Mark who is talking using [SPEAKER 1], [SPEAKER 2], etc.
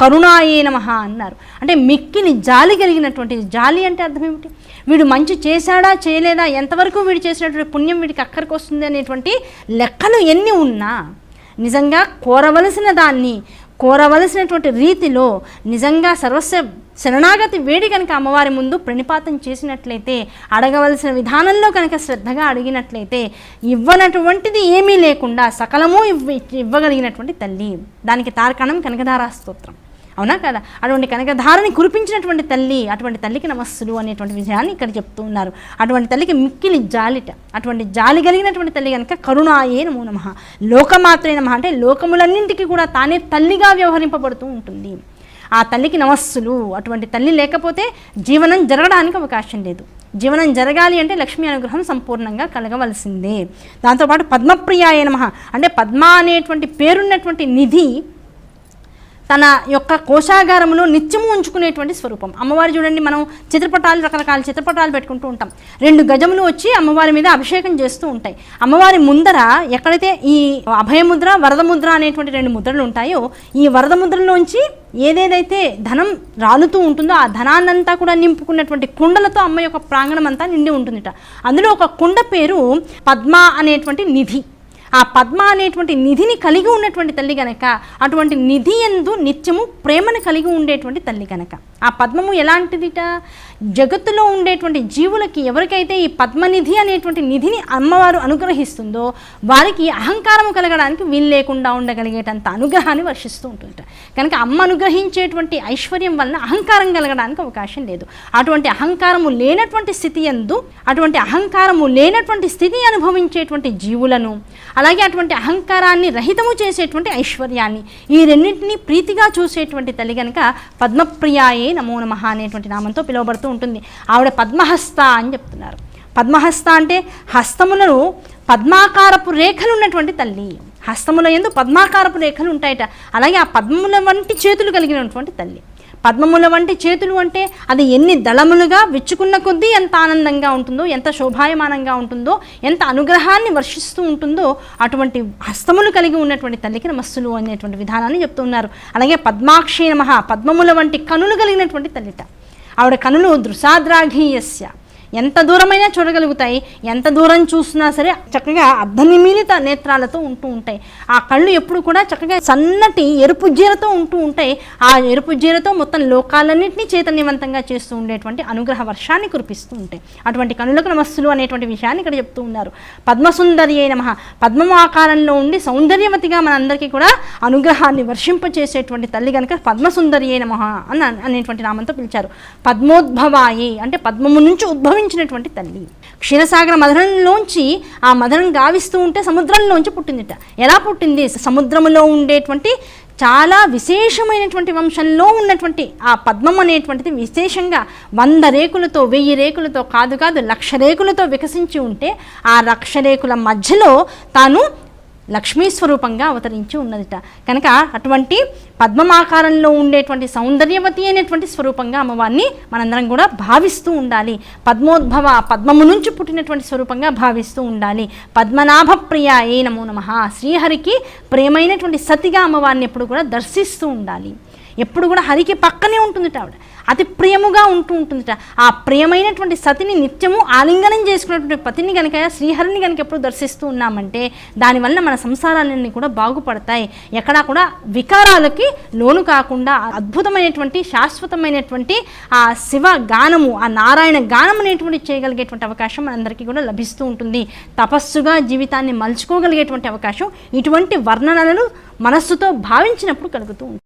[SPEAKER 1] కరుణాయే నమ అన్నారు. అంటే మిక్కిలి జాలి కలిగినటువంటి జాలి అంటే అర్థం ఏమిటి? వీడు మంచి చేశాడా చేయలేదా ఎంతవరకు వీడు చేసినటువంటి పుణ్యం వీడికి అక్కడికి వస్తుంది అనేటువంటి లెక్కలు ఎన్ని ఉన్నా నిజంగా కోరవలసిన దాన్ని కోరవలసినటువంటి రీతిలో నిజంగా సర్వస్వ శరణాగతి వేడి కనుక అమ్మవారి ముందు ప్రణిపాతం చేసినట్లయితే అడగవలసిన విధానంలో కనుక శ్రద్ధగా అడిగినట్లయితే ఇవ్వనటువంటిది ఏమీ లేకుండా సకలము ఇవ్వ ఇవ్వగలిగినటువంటి తల్లి. దానికి తార్కణం కనకధారా స్తోత్రం. అవునా కదా? అటువంటి కనకధారని కురిపించినటువంటి తల్లి అటువంటి తల్లికి నమస్సులు అనేటువంటి విషయాన్ని ఇక్కడ చెప్తూ ఉన్నారు. అటువంటి తల్లికి మిక్కిలి జాలిట అటువంటి జాలి కలిగినటువంటి తల్లి కనుక కరుణాయే నమో నమ. లోకమాత్రే నమ అంటే లోకములన్నింటికి కూడా తానే తల్లిగా వ్యవహరింపబడుతూ ఉంటుంది. ఆ తల్లికి నమస్సులు అటువంటి తల్లి లేకపోతే జీవనం జరగడానికి అవకాశం లేదు. జీవనం జరగాలి అంటే లక్ష్మీ అనుగ్రహం సంపూర్ణంగా కలగవలసిందే. దాంతోపాటు పద్మప్రియాయ నమ అంటే పద్మ అనేటువంటి పేరున్నటువంటి నిధి తన యొక్క కోశాగారంలో నిత్యము ఉంచుకునేటువంటి స్వరూపం. అమ్మవారి చూడండి మనం చిత్రపటాలు రకరకాల చిత్రపటాలు పెట్టుకుంటూ ఉంటాం. రెండు గజములు వచ్చి అమ్మవారి మీద అభిషేకం చేస్తూ ఉంటాయి. అమ్మవారి ముందర ఎక్కడైతే ఈ అభయముద్ర వరదముద్ర అనేటువంటి రెండు ముద్రలు ఉంటాయో ఈ వరద ముద్రలోంచి ఏదేదైతే ధనం రాలుతూ ఉంటుందో ఆ ధనాన్నంతా కూడా నింపుకున్నటువంటి కుండలతో అమ్మ యొక్క ప్రాంగణం అంతా నిండి ఉంటుందిట. అందులో ఒక కుండ పేరు పద్మ అనేటువంటి నిధి. ఆ పద్మ అనేటువంటి నిధిని కలిగి ఉన్నటువంటి తల్లి గనక అటువంటి నిధి ఎందు నిత్యము ప్రేమను కలిగి ఉండేటువంటి తల్లి గనక. ఆ పద్మము ఎలాంటిదిట? జగత్తులో ఉండేటువంటి జీవులకి ఎవరికైతే ఈ పద్మనిధి అనేటువంటి నిధిని అమ్మవారు అనుగ్రహిస్తుందో వారికి అహంకారము కలగడానికి వీలు లేకుండా ఉండగలిగేటంత అనుగ్రహాన్ని వర్షిస్తూ ఉంటుంట. కనుక అమ్మ అనుగ్రహించేటువంటి ఐశ్వర్యం వలన అహంకారం కలగడానికి అవకాశం లేదు. అటువంటి అహంకారము లేనటువంటి స్థితి ఎందు అటువంటి అహంకారము లేనటువంటి స్థితి అనుభవించేటువంటి జీవులను అలాగే అటువంటి అహంకారాన్ని రహితము చేసేటువంటి ఐశ్వర్యాన్ని ఈ రెండింటినీ ప్రీతిగా చూసేటువంటి తల్లి కనుక పద్మప్రియాయే నమో నమ అనేటువంటి నామంతో పిలువబడుతూ ఉంటుంది. ఆవిడ పద్మహస్త అని చెప్తున్నారు. పద్మహస్త అంటే హస్తములను పద్మాకారపు రేఖలు ఉన్నటువంటి తల్లి. హస్తముల ఎందు పద్మాకారపు రేఖలు ఉంటాయట. అలాగే ఆ పద్మముల వంటి చేతులు కలిగినటువంటి తల్లి. పద్మముల వంటి చేతులు అంటే అది ఎన్ని దళములుగా విచ్చుకున్న కొద్దీ ఎంత ఆనందంగా ఉంటుందో ఎంత శోభాయమానంగా ఉంటుందో ఎంత అనుగ్రహాన్ని వర్షిస్తూ ఉంటుందో అటువంటి హస్తములు కలిగి ఉన్నటువంటి తల్లికి నమస్సులు అనేటువంటి విధానాన్ని చెప్తున్నారు. అలాగే పద్మాక్షి నమ పద్మముల వంటి కనులు కలిగినటువంటి తల్లిట. ఆవిడ కనులు దృశాద్రాఘీయస్య. ఎంత దూరమైనా చూడగలుగుతాయి. ఎంత దూరం చూసినా సరే చక్కగా అర్ధనిమీలిత నేత్రాలతో ఉంటూ ఉంటాయి. ఆ కళ్ళు ఎప్పుడు కూడా చక్కగా సన్నటి ఎరుపు జీరతో ఉంటూ ఉంటాయి. ఆ ఎరుపు జీరతో మొత్తం లోకాలన్నింటినీ చైతన్యవంతంగా చేస్తూ ఉండేటువంటి అనుగ్రహ వర్షాన్ని కురిపిస్తూ ఉంటాయి. అటువంటి కనులకు నమస్సులు అనేటువంటి విషయాన్ని ఇక్కడ చెప్తూ ఉన్నారు. పద్మసుందరి అయిన మహా పద్మం ఆకారంలో ఉండి సౌందర్యవతిగా మనందరికీ కూడా అనుగ్రహాన్ని వర్షింపచేసేటువంటి తల్లి కనుక పద్మసుందరి అయిన మహా అని అనేటువంటి నామంతో పిలిచారు. పద్మోద్భవాయి అంటే పద్మము నుంచి ఉద్భవించినటువంటి తల్లి. క్షీరసాగర మధురంలోంచి ఆ మధురం గావిస్తూ ఉంటే సముద్రంలోంచి పుట్టిందిట. ఎలా పుట్టింది? సముద్రములో ఉండేటువంటి చాలా విశేషమైనటువంటి వంశంలో ఉన్నటువంటి ఆ పద్మం అనేటువంటిది విశేషంగా వంద రేకులతో వెయ్యి రేకులతో కాదు కాదు లక్ష రేకులతో వికసించి ఉంటే ఆ లక్ష రేకుల మధ్యలో తాను లక్ష్మీ స్వరూపంగా అవతరించి ఉన్నదిట. కనుక అటువంటి పద్మమాకారంలో ఉండేటువంటి సౌందర్యవతి అయినటువంటి స్వరూపంగా అమ్మవారిని మనందరం కూడా భావిస్తూ ఉండాలి. పద్మోద్భవ పద్మము నుంచి పుట్టినటువంటి స్వరూపంగా భావిస్తూ ఉండాలి. పద్మనాభ ప్రియ ఏ నమో నమ. శ్రీహరికి ప్రేమైనటువంటి సతిగా అమ్మవారిని ఎప్పుడు కూడా దర్శిస్తూ ఉండాలి. ఎప్పుడు కూడా హరికి పక్కనే ఉంటుందిట ఆవిడ. అతి ప్రియముగా ఉంటూ ఉంటుందిట. ఆ ప్రియమైనటువంటి సతిని నిత్యము ఆలింగనం చేసుకున్నటువంటి పతిని కనుక శ్రీహరిని కనుక ఎప్పుడు దర్శిస్తూ ఉన్నామంటే దానివల్ల మన సంసారాలన్నీ కూడా బాగుపడతాయి. ఎక్కడా కూడా వికారాలకి లోను కాకుండా అద్భుతమైనటువంటి శాశ్వతమైనటువంటి ఆ శివ గానము ఆ నారాయణ గానం అనేటువంటి చేయగలిగేటువంటి అవకాశం మనందరికీ కూడా లభిస్తూ ఉంటుంది. తపస్సుగా జీవితాన్ని మలుచుకోగలిగేటువంటి అవకాశం ఇటువంటి వర్ణనలను మనస్సుతో భావించినప్పుడు కలుగుతూ ఉంటుంది.